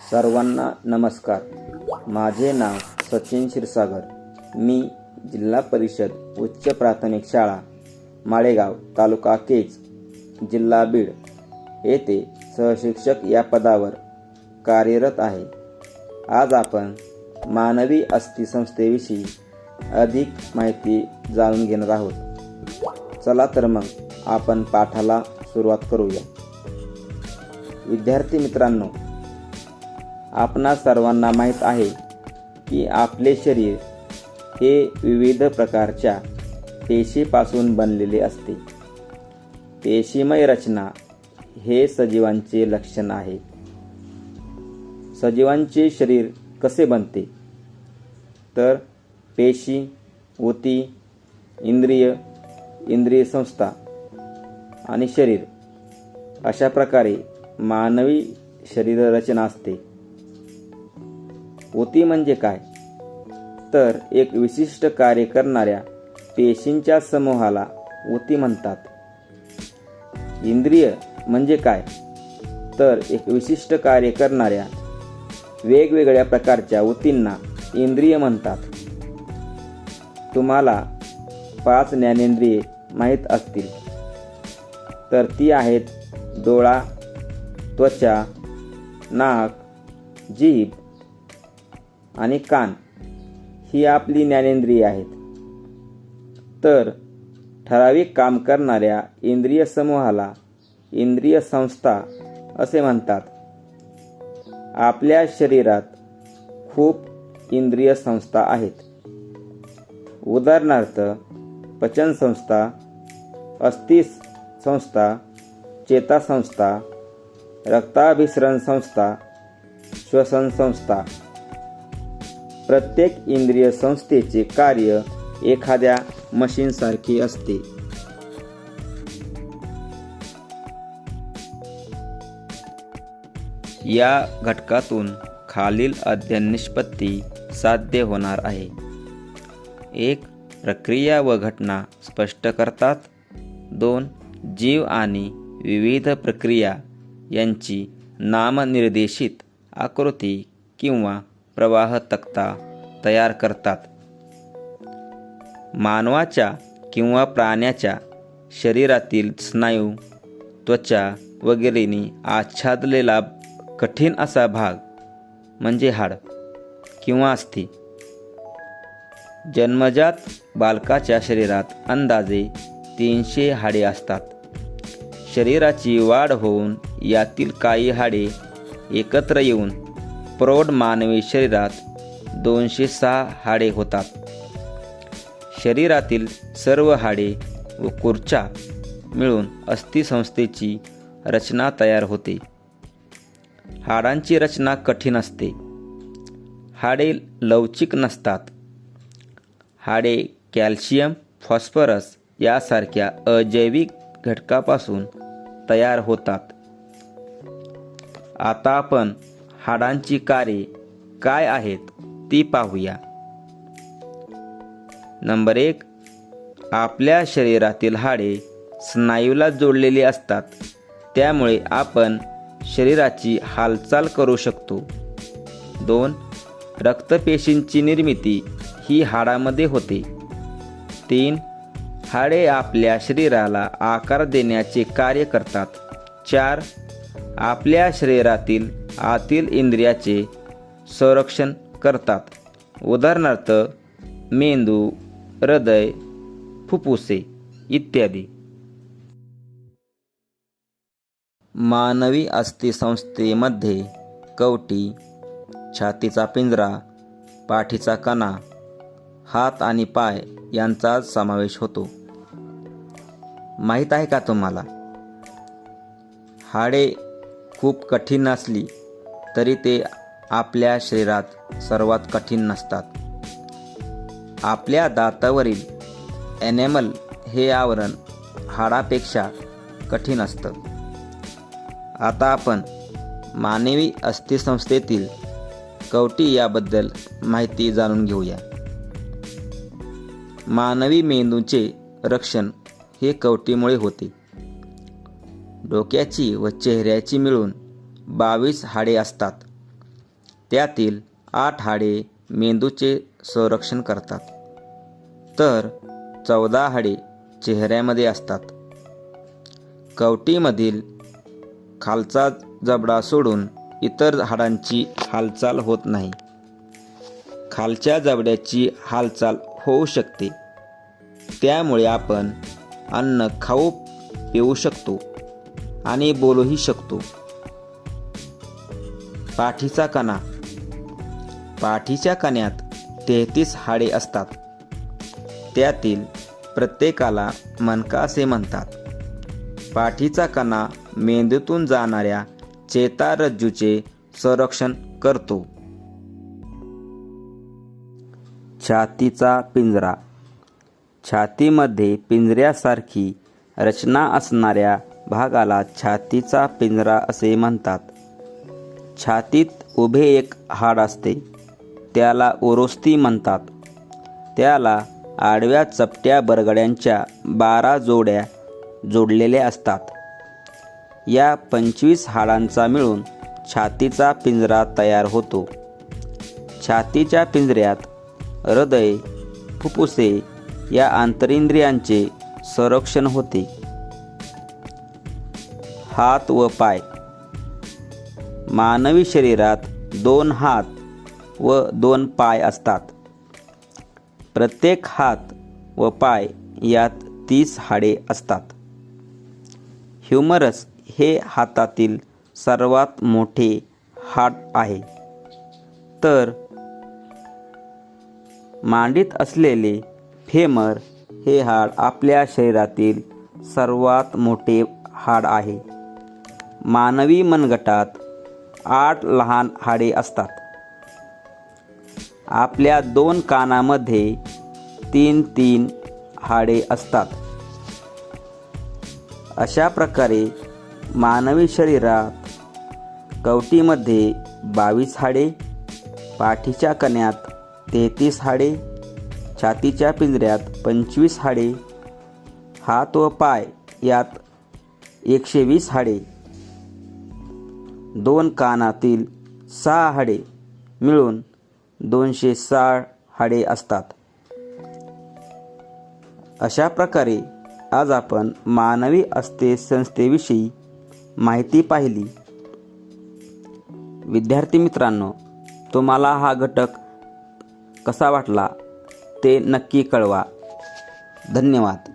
सर्वांना नमस्कार. माझे नाव सचिन क्षीरसागर. मी जिल्हा परिषद उच्च प्राथमिक शाळा माळेगाव तालुका केज जिल्हा बीड येथे सहशिक्षक या पदावर कार्यरत आहे. आज आपण मानवी अस्थि संस्थेविषयी अधिक माहिती जाणून घेणार आहोत. चला तर मग आपण पाठाला सुरुवात करूया. विद्यार्थी मित्रांनो आपणा सर्वांना माहीत आहे की आपले शरीर हे विविध प्रकारच्या पेशीपासून बनलेले असते. पेशीमय रचना हे सजीवांचे लक्षण आहे. सजीवांचे शरीर कसे बनते? तर पेशी ऊती इंद्रिय इंद्रिय संस्था आणि शरीर अशा प्रकारे मानवी शरीर रचना असते. ऊती म्हणजे काय? तर एक विशिष्ट कार्य करणाऱ्या पेशींच्या समूहाला ऊती म्हणतात. इंद्रिय म्हणजे काय? तर एक विशिष्ट कार्य करणाऱ्या वेगवेगळ्या प्रकारच्या ऊतींना इंद्रिय म्हणतात. तुम्हाला पाच ज्ञानेंद्रिये माहीत असतील. तर ती आहेत डोळा त्वचा नाक जीभ आणि कान ही आपली ज्ञानेंद्रिय आहेत. तर ठराविक काम करणाऱ्या इंद्रिय समूहाला इंद्रिय संस्था असे म्हणतात. आपल्या शरीरात खूप इंद्रिय संस्था आहेत. उदाहरणार्थ पचन संस्था अस्थिस संस्था चेतासंस्था रक्ताभिसरण संस्था श्वसन संस्था. प्रत्येक इंद्रिय संस्थेचे कार्य एखाद्या मशीनसारखे असते. या घटकातून खालील अध्ययन निष्पत्ती साध्य होणार आहे. एक प्रक्रिया व घटना स्पष्ट करतात. दोन जीव आणि विविध प्रक्रिया यांची नामनिर्देशित आकृती किंवा प्रवाह तक्ता तयार करतात. मानवाच्या किंवा प्राण्याच्या शरीरातील स्नायू त्वचा वगैरेनी आच्छादलेला कठीण असा भाग म्हणजे हाड किंवा अस्थि. जन्मजात बालकाच्या शरीरात अंदाजे तीनशे हाडे असतात. शरीराची वाढ होऊन यातील काही हाडे एकत्र येऊन प्रौढ मानवी शरीरात दोनशे सहा हाडे होतात. शरीरातील सर्व हाडे व कुर्चा मिळून अस्थिसंस्थेची रचना तयार होते. हाडांची रचना कठीण असते. हाडे लवचिक नसतात. हाडे कॅल्शियम फॉस्फरस यासारख्या अजैविक घटकापासून तयार होतात. आता आपण हाडांची कारे काय आहेत ती पाहूया. नंबर एक आपल्या शरीरातील हाडे स्नायूला जोडलेली असतात. त्यामुळे आपण शरीराची हालचाल करू शकतो. दोन रक्तपेशींची निर्मिती ही हाडामध्ये होते. तीन हाडे आपल्या शरीराला आकार देण्याचे कार्य करतात. चार आपल्या शरीरातील आतील इंद्रियाचे संरक्षण करतात. उदाहरणार्थ मेंदू हृदय फुफ्फुसे इत्यादी. मानवी अस्थिसंस्थेमध्ये कवटी छातीचा पिंजरा पाठीचा कणा हात आणि पाय यांचा समावेश होतो. माहीत आहे का तुम्हाला? हाडे खूप कठीण असली तरी ते आपल्या शरीरात सर्वात कठीण नसतात. आपल्या दातावरील ॲनेमल हे आवरण हाडापेक्षा कठीण असतं. आता आपण मानवी अस्थिसंस्थेतील कवटी याबद्दल माहिती जाणून घेऊया. मानवी मेंदूचे रक्षण हे कवटीमुळे होते. डोक्याची व चेहऱ्याची मिळून बावीस हाडे असतात. त्यातील आठ हाडे मेंदूचे संरक्षण करतात. तर चौदा हाडे चेहऱ्यामध्ये असतात. कवटीमधील खालचा जबडा सोडून इतर हाडांची हालचाल होत नाही. खालच्या जबड्याची हालचाल होऊ शकते. त्यामुळे आपण अन्न खाऊ पिऊ शकतो आणि बोलूही शकतो. पाठीचा कणा पाठीच्या कण्यात तेहतीस हाडे असतात. त्यातील प्रत्येकाला मनका असे म्हणतात. पाठीचा कणा मेंदूतून जाणाऱ्या चेतारज्जूचे संरक्षण करतो. छातीचा पिंजरा. छातीमध्ये पिंजऱ्यासारखी रचना असणाऱ्या भागाला छातीचा पिंजरा असे म्हणतात. छातीत उभे एक हाड असते त्याला ओरोस्ती म्हणतात. त्याला आडव्या चपट्या बरगड्यांच्या बारा जोड्या जोडलेल्या असतात. या पंचवीस हाडांचा मिळून छातीचा पिंजरा तयार होतो. छातीच्या पिंजऱ्यात हृदय फुफ्फुसे या आंतरिंद्रियांचे संरक्षण होते. हात व पाय मानवी शरीरात दोन हात व दोन पाय असतात. प्रत्येक हात व पाय यात तीस हाडे असतात. ह्युमरस हे हातातील सर्वात मोठे हाड आहे. तर मांडीत असलेले फेमर हे हाड आपल्या शरीरातील सर्वात मोठे हाड आहे. मानवी मनगटात आठ लहान हाडे असतात. आपल्या दोन कानामध्ये तीन तीन हाडे असतात. अशा प्रकारे मानवी शरीरात कवटीमध्ये बावीस हाडे पाठीच्या कण्यात तेहतीस हाडे छातीच्या पिंजऱ्यात पंचवीस हाडे हात व पाय यात एकशे वीस हाडे दोन कानातील सहा हाडे मिळून दोनशे साठ हाडे असतात. अशा प्रकारे आज आपण मानवी अस्ते संस्थेविषयी माहिती पाहिली. विद्यार्थी मित्रांनो तुम्हाला हा घटक कसा वाटला ते नक्की कळवा. धन्यवाद.